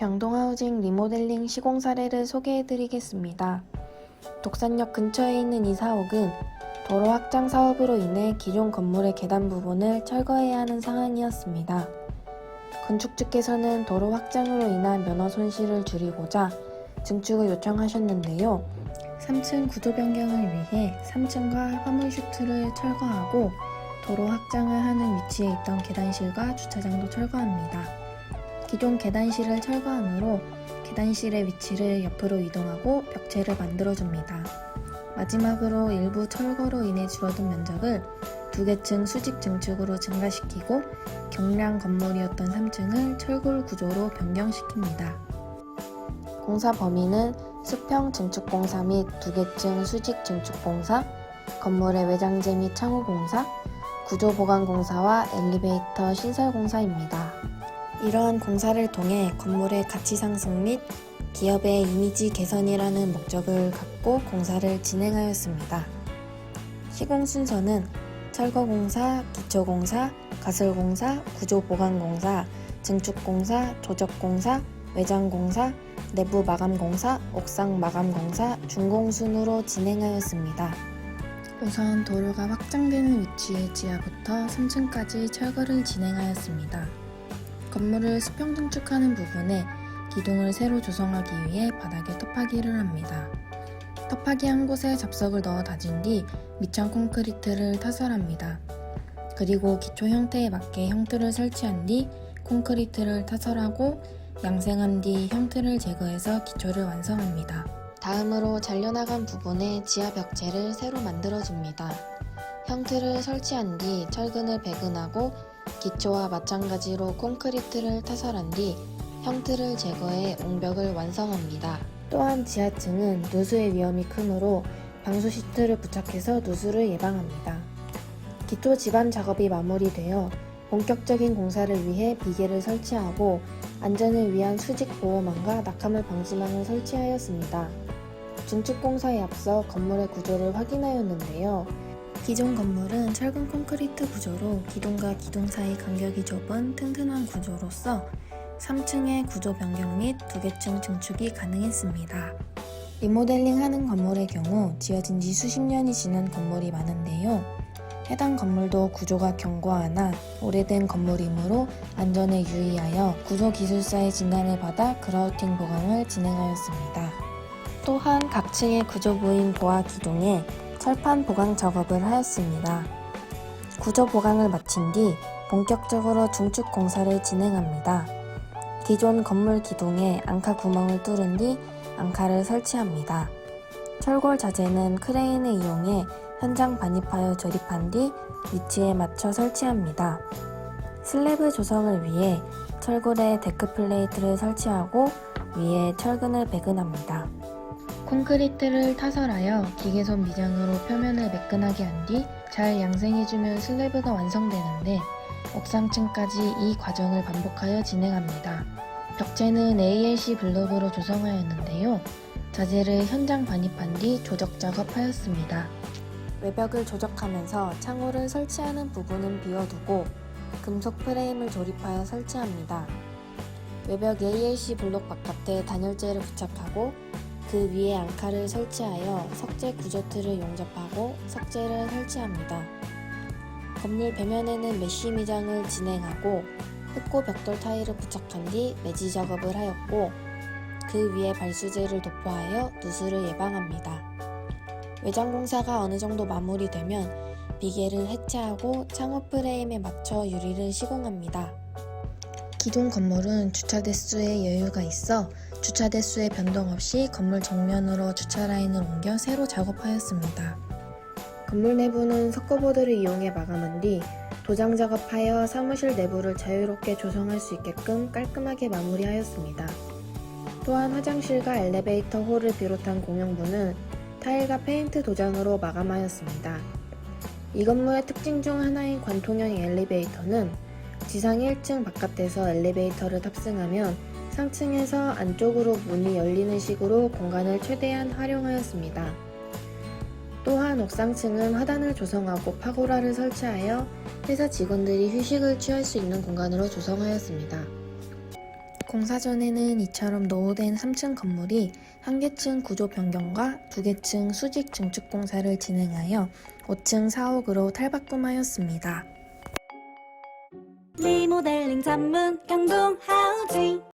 병동하우징 리모델링 시공 사례를 소개해 드리겠습니다. 독산역 근처에 있는 이 사옥은 도로 확장 사업으로 인해 기존 건물의 계단 부분을 철거해야 하는 상황이었습니다. 건축주 께서는 도로 확장으로 인한 면허 손실을 줄이고자 증축을 요청하셨는데요. 3층 구조 변경을 위해 3층과 화물 슈트를 철거하고 도로 확장을 하는 위치에 있던 계단실과 주차장도 철거합니다. 기존 계단실을 철거함으로 계단실의 위치를 옆으로 이동하고 벽체를 만들어줍니다. 마지막으로 일부 철거로 인해 줄어든 면적을 두 개층 수직 증축으로 증가시키고 경량 건물이었던 3층을 철골 구조로 변경시킵니다. 공사 범위는 수평 증축 공사 및 두 개층 수직 증축 공사, 건물의 외장재 및 창호 공사, 구조 보강 공사와 엘리베이터 신설 공사입니다. 이러한 공사를 통해 건물의 가치 상승 및 기업의 이미지 개선이라는 목적을 갖고 공사를 진행하였습니다. 시공 순서는 철거공사, 기초공사, 가설공사, 구조보강공사, 증축공사, 조적공사, 외장공사, 내부 마감공사, 옥상 마감공사, 중공순으로 진행하였습니다. 우선 도로가 확장되는 위치의 지하부터 3층까지 철거를 진행하였습니다. 건물을 수평 증축하는 부분에 기둥을 새로 조성하기 위해 바닥에 톱하기를 합니다. 톱하기 한 곳에 잡석을 넣어 다진 뒤 밑창 콘크리트를 타설합니다. 그리고 기초 형태에 맞게 형틀을 설치한 뒤 콘크리트를 타설하고 양생한 뒤 형틀을 제거해서 기초를 완성합니다. 다음으로 잘려나간 부분에 지하 벽체를 새로 만들어줍니다. 형틀을 설치한 뒤 철근을 배근하고 기초와 마찬가지로 콘크리트를 타설한 뒤 형틀을 제거해 옹벽을 완성합니다. 또한 지하층은 누수의 위험이 크므로 방수 시트를 부착해서 누수를 예방합니다. 기초 지반 작업이 마무리되어 본격적인 공사를 위해 비계를 설치하고 안전을 위한 수직 보호망과 낙하물 방지망을 설치하였습니다. 증축 공사에 앞서 건물의 구조를 확인하였는데요. 기존 건물은 철근 콘크리트 구조로 기둥과 기둥 사이 간격이 좁은 튼튼한 구조로서 3층의 구조 변경 및 두 개층 증축이 가능했습니다. 리모델링 하는 건물의 경우 지어진 지 수십 년이 지난 건물이 많은데요. 해당 건물도 구조가 견고하나 오래된 건물이므로 안전에 유의하여 구조기술사의 진단을 받아 그라우팅 보강을 진행하였습니다. 또한 각 층의 구조 부인 보아 기둥에 철판 보강 작업을 하였습니다. 구조 보강을 마친 뒤 본격적으로 중축 공사를 진행합니다. 기존 건물 기둥에 앙카 구멍을 뚫은 뒤 앙카를 설치합니다. 철골 자재는 크레인을 이용해 현장 반입하여 조립한 뒤 위치에 맞춰 설치합니다. 슬래브 조성을 위해 철골에 데크 플레이트를 설치하고 위에 철근을 배근합니다. 콘크리트를 타설하여 기계손 미장으로 표면을 매끈하게 한 뒤 잘 양생해주면 슬래브가 완성되는데 옥상층까지 이 과정을 반복하여 진행합니다. 벽체는 ALC 블록으로 조성하였는데요. 자재를 현장 반입한 뒤 조적 작업하였습니다. 외벽을 조적하면서 창호를 설치하는 부분은 비워두고 금속 프레임을 조립하여 설치합니다. 외벽 ALC 블록 바깥에 단열재를 부착하고 그 위에 앙카를 설치하여 석재 구조틀을 용접하고 석재를 설치합니다. 건물 배면에는 메쉬 미장을 진행하고 흑고 벽돌 타일을 부착한 뒤 매지 작업을 하였고 그 위에 발수제를 도포하여 누수를 예방합니다. 외장 공사가 어느 정도 마무리되면 비계를 해체하고 창호 프레임에 맞춰 유리를 시공합니다. 기존 건물은 주차 대수에 여유가 있어 주차 대수의 변동 없이 건물 정면으로 주차 라인을 옮겨 새로 작업하였습니다. 건물 내부는 석고보드를 이용해 마감한 뒤 도장 작업하여 사무실 내부를 자유롭게 조성할 수 있게끔 깔끔하게 마무리하였습니다. 또한 화장실과 엘리베이터 홀을 비롯한 공용부는 타일과 페인트 도장으로 마감하였습니다. 이 건물의 특징 중 하나인 관통형 엘리베이터는 지상 1층 바깥에서 엘리베이터를 탑승하면 상층에서 안쪽으로 문이 열리는 식으로 공간을 최대한 활용하였습니다. 또한 옥상층은 화단을 조성하고 파고라를 설치하여 회사 직원들이 휴식을 취할 수 있는 공간으로 조성하였습니다. 공사 전에는 이처럼 노후된 3층 건물이 1개층 구조 변경과 2개층 수직 증축 공사를 진행하여 5층 4옥으로 탈바꿈하였습니다. 리모델링 전문 경동 하우징